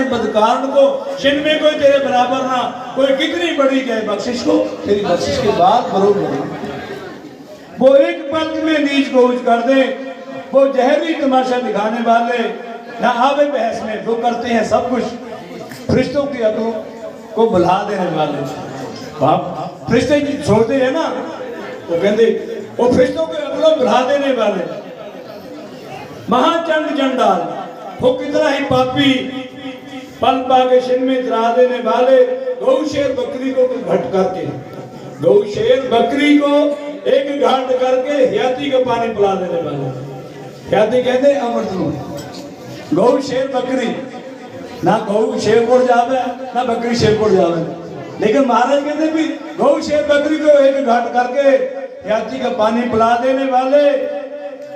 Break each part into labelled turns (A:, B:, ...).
A: سارے بدکارن کو، جن میں کوئی تیرے برابر نہ کوئی کتنی بڑی گئے بخشش کو، تیری بخشش کے بعد برو ملے وہ ایک پلک میں نیچ کو کر دیں وہ جہری تماشا دکھانے والے۔ نہ آوے بحث میں، وہ کرتے ہیں سب کچھ۔ فرشتوں کی عقلوں کو بلا دینے والے۔ باپ، فرشتے جی چھوڑتے ہیں نا، وہ کہندے، وہ فرشتوں کے عقلوں بلا دینے والے۔ مہا چند جندال وہ کتنا ہی پاپی پلپا کے شن میں اترا دینے والے گو شیر بکری کو کچھ کرتے ہیں۔ گو شیر بکری کو ایک گھاٹ کر کے حیاتی کا پانی پلا دینے والے۔ حیاتی کہتے ہیں امرتنو گو شیر بکری۔ نہ گو شیر پور جاوے نہ بکری شیر پور جاوے لیکن مہاراج کہتے بھی گو شیر بکری کو ایک گھٹ کر کے حیاتی کا پانی پلا دینے والے۔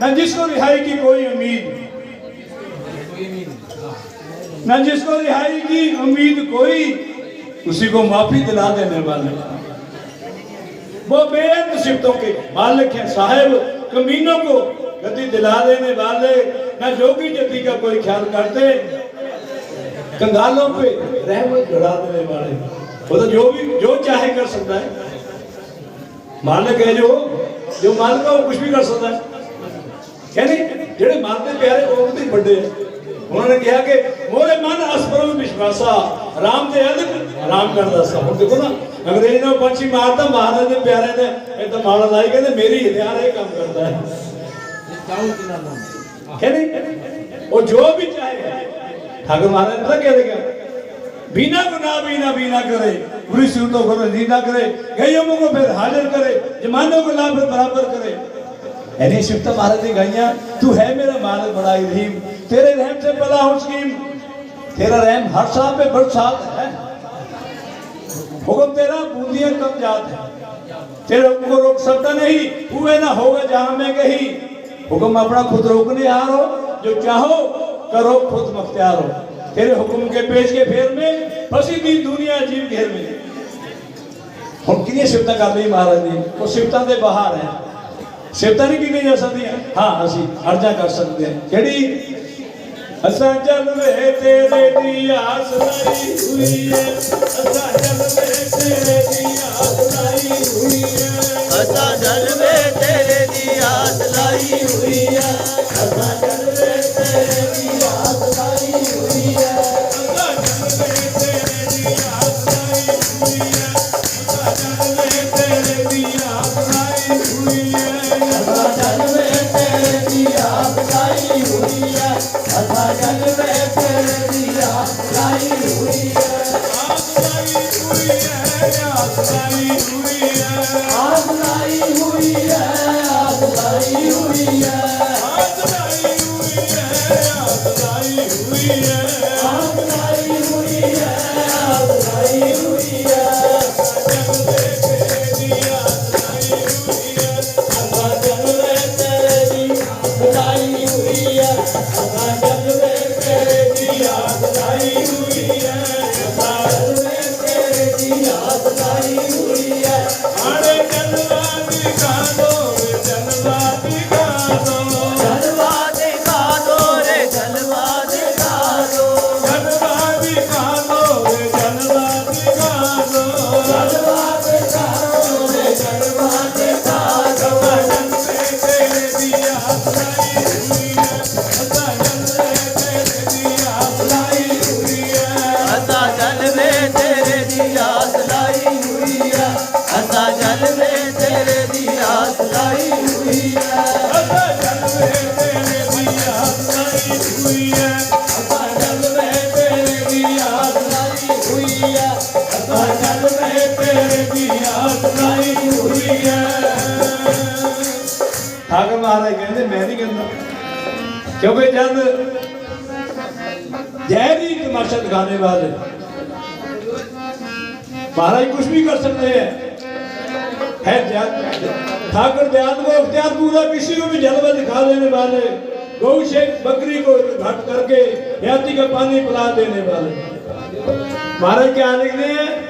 A: نہ جس کو رہائی کی کوئی امید۔ نہ جس کو رہائی کی امید کوئی، اسی کو معافی دلا دینے والے۔ وہ بے مصیبتوں کے مالک ہیں، صاحب کمینوں کو گتی دلا دینے والے۔ نہ جو بھی جتی کا کوئی خیال کرتے، کنگالوں پہ رحمت گڑا دینے والے۔ وہ تو جو بھی جو چاہے کر سکتا ہے۔ مالک ہے جو جو مالک ہے وہ کچھ بھی کر سکتا ہے۔ یعنی جڑے مالک پیارے، وہ بڑے ہیں۔ ਉਹਨਾਂ ਨੇ ਕਿਹਾ ਕਿ ਮੋਰੇ ਮਨ ਅਸਪਰਮ ਵਿਸ਼ਵਾਸਾ, ਰਾਮ ਦੇ ਅੰਦਰ ਰਾਮ ਕਰਦਾ ਸਾ। ਹੁਣ ਦੇਖੋ ਨਾ, ਅੰਗਰੇਜ਼ ਨੇ ਪੰਛੀ ਮਾਰਦਾ ਮਹਾਰਾਜ ਦੇ ਪਿਆਰੇ ਨੇ ਇਹ ਤਾਂ ਮਾਲ ਲਾਈ, ਕਹਿੰਦੇ ਮੇਰੀ ਹਥਿਆਰ ਇਹ ਕੰਮ ਕਰਦਾ ਹੈ। ਕਹਿੰਦੇ, ਉਹ ਜੋ ਵੀ ਚਾਹੇ ਠਾਕੁਰ ਮਹਾਰਾਜ ਪਤਾ ਕਿਹਾ ਦੇਖਿਆ। ਬਿਨਾ ਗੁਨਾਹ, ਬਿਨਾ ਬਿਨਾ ਕਰੇ, ਬੁਰੀ ਸੂਰਤੋਂ ਕਰੋ ਨਿੰਦਾ ਕਰੇ, ਗਈਆਂ ਨੂੰ ਫਿਰ ਹਾਜ਼ਰ ਕਰੇ ਜਮਾਨੋਂ ਕੋ ਲਾਭ ਬਰਾਬਰ ਕਰੇ। اینی شفتہ مہارت نے گائیاں، تو ہے میرا مہارت بڑا رحیم تیرے رحم سے بلا ہوں سکیم تیرا رحم ہر سال پہ بڑھ برسات ہے۔ حکم تیرا بوندیاں کم جات ہے۔ تیرے حکم کو روک سکتا نہیں، ہوئے نہ ہوگا جہاں میں کہیں۔ حکم اپنا خود روکنے آ ہو جو چاہو کرو، خود مختیار ہو۔ تیرے حکم کے پیش کے پھیر میں پسی دی دنیا عجیب گھر میں۔ ہم کنی شفتہ کر رہی مہارت جی؟ وہ شفتہ دے بہار ہیں۔ ਸਿਫਤਾਂ ਨਹੀਂ ਕੀਤੀਆਂ ਜਾ ਸਕਦੀਆਂ। ਹਾਂ ਅਸੀਂ ਅਰਜ਼ਾ ਕਰ ਸਕਦੇ ਹਾਂ। ਕਿਹੜੀ? ਅਸਾਂ ਜਲਵੇ ਤੇਰੇ ਦੀ ਆਸ ਲਈ ਹੋਈ ਹੈ। ਅਸਾਂ ਜਲਵੇ ਤੇਰੇ ਦੀ ਆਸ ਲਈ ਹੋਈ ਹੈ। ਅਸਾਂ ਜਲਵੇ
B: ਤੇਰੇ ਦੀ ਆਸ ਲਾਈ ਹੋਈ ਹੈ। ਅਸਾਂ ਜਲਵੇ ਤੇਰੇ
A: ஆடை கல்லாமி காதோ کیونکہ چند جہری تماشا دکھانے والے۔ مہاراج کچھ بھی کر سکتے ہیں۔ ٹھاکر دیان کو اختیار پورا کسی کو بھی جلوہ دکھا دینے والے۔ گو شیخ بکری کو گھٹ کر کے یاتی کا پانی پلا دینے والے۔ مہاراج کیا لکھنے ہیں؟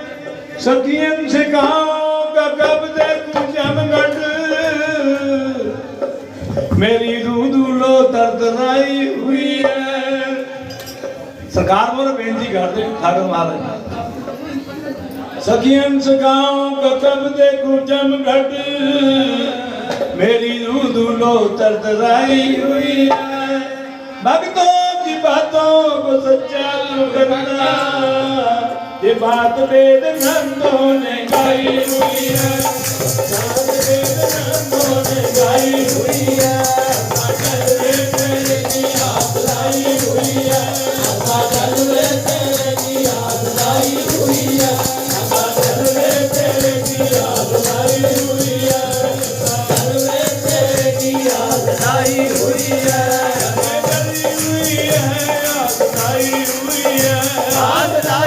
A: سکیم سے کہاں کہ کب ہے کچھ ہم گھٹ۔ میری لڑائی ہوئی ہے سرکار بولو بینتی کر دے ٹھاکر مہاراج سکیم سکاؤں کتب دے کچم گھٹ میری روح دولو تردرائی ہوئی ہے بھگتوں کی باتوں کو سچا لگنا یہ بات بید نندوں نے کہی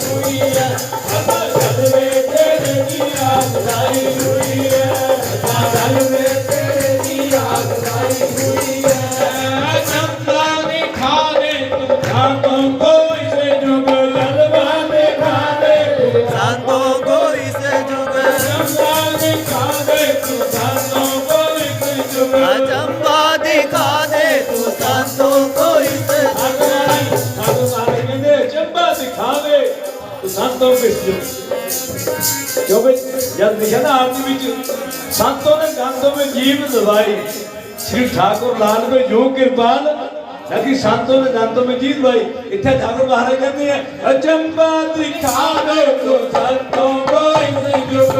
B: Hallelujah.
A: ਸੰਤੋਂ ਭੇਜੋ ਕਿਉਂਕਿ ਜਦ ਲਿਖਿਆ ਨਾ ਆਰਤੀ ਵਿੱਚ ਸੰਤੋਂ ਨੇ ਗੰਧੋਂ ਵਿੱਚ ਜੀਵ ਦਵਾਈ। ਸ੍ਰੀ ਠਾਕੁਰ ਲਾਲ ਮੇ ਜੋ ਕਿਰਪਾਨ ਲਗੀ ਸੰਤੋਂ ਨੇ ਗੰਧੋਂ ਵਿੱਚ ਜੀਵ ਦਵਾਈ। ਇੱਥੇ ਠਾਕੁਰ ਮਹਾਰਾਜ ਕਹਿੰਦੇ ਆ ਅਚੰਬਾ ਦਿਖਾ ਦੇ ਤੂੰ ਸੰਤੋਂ ਕੋਈ ਨਹੀਂ ਜੁਗ।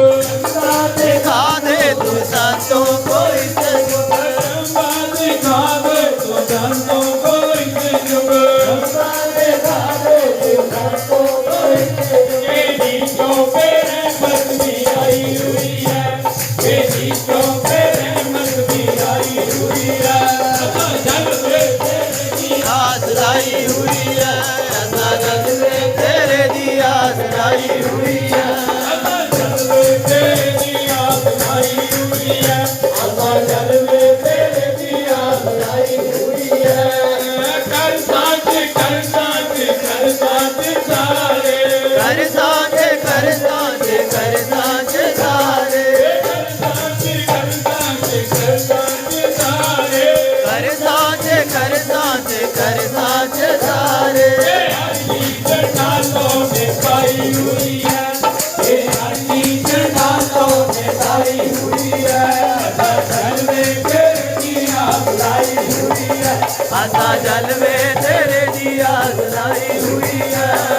B: ਸਾਥੇ ਖਾਦੇ ਤੂੰ ਸੰਤੋਂ ਕੋਈ ਨਹੀਂ ਜੁਗ। ਅਚੰਬਾ
A: ਦਿਖਾ ਦੇ
B: ਆਸਾ ਜਲਵੇ ਤੇਰੇ ਦੀ ਆਸ ਲਾਈ ਹੋਈ ਹੈ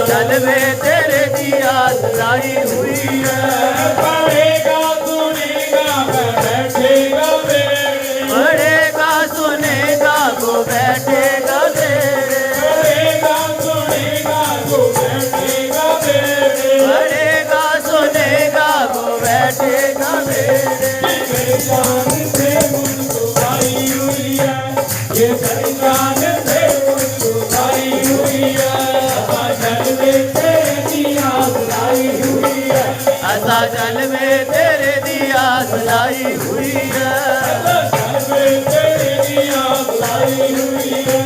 B: ਜਲਵੇ ਤੇਰੇ ਦੀ ਆਸ ਲਾਈ ਹੋਈ ਹੈ।
C: ਪਾਵੇਗਾ
B: ਬੁਲਾਈ ਹੋਈ ਹੈ।
A: ਸਰਵੇ ਤੇਰੀ ਦੀਆਂ
C: ਬੁਲਾਈ ਹੋਈ ਹੈ।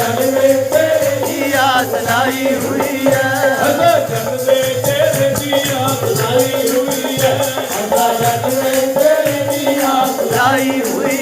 C: ਜਨਮੇ ਤੇਰੇ
B: ਦੀ ਆਸ ਲਾਈ ਹੋਈ ਹੈ।
A: ਸਦਾ ਜਨਮੇ ਤੇਰੇ ਦੀ ਆਸ ਲਾਈ ਹੋਈ ਹੈ
C: ਸਦਾ ਜਨਮੇ ਤੇਰੇ ਦੀ ਆਸ
B: ਲਾਈ ਹੋਈ